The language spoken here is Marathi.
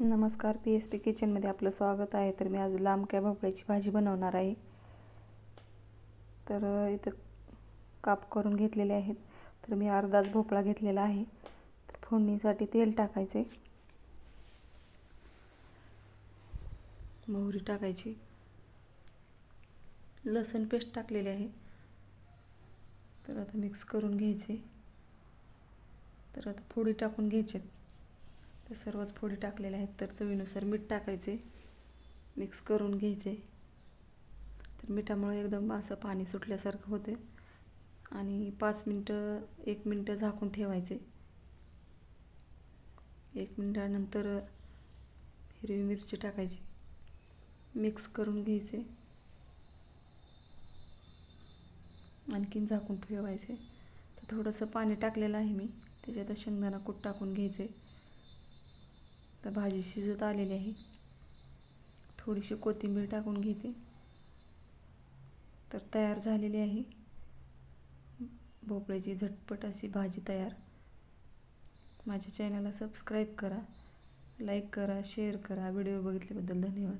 नमस्कार पी एस पी किचनमध्ये आपलं स्वागत आहे. तर मी आज लांबक्या भोपळ्याची भाजी बनवणार आहे. तर इथं काप करून घेतलेले आहेत. तर मी अर्धाच भोपळा घेतलेला आहे. तर फोडणीसाठी तेल टाकायचे. मोहरी टाकायची. लसण पेस्ट टाकलेली आहे. तर आता मिक्स करून घ्यायचे. तर आता फोडी टाकून घ्यायचे. तर सर्वच फोडी टाकलेल्या आहेत. तर चवीनुसार मीठ टाकायचे. मिक्स करून घ्यायचे. तर मिठामुळे एकदम असं पाणी सुटल्यासारखं होते. आणि पाच मिनटं एक मिनटं झाकून ठेवायचे. एक मिनटानंतर हिरवी मिरची टाकायची. मिक्स करून घ्यायचे. आणखीन झाकून ठेवायचे. तर थोडंसं पाणी टाकलेलं आहे मी. त्याच्यात शेंगदाणा कूट टाकून घ्यायचे. तर भाजी शिजत आलेली आहे. थोडीशी कोथिंबीर टाकून घेते. तर तयार झालेली आहे. भोपळ्याची झटपट अशी भाजी तयार. माझ्या चॅनलला सबस्क्राईब करा लाईक करा शेअर करा. व्हिडिओ बघितल्याबद्दल धन्यवाद.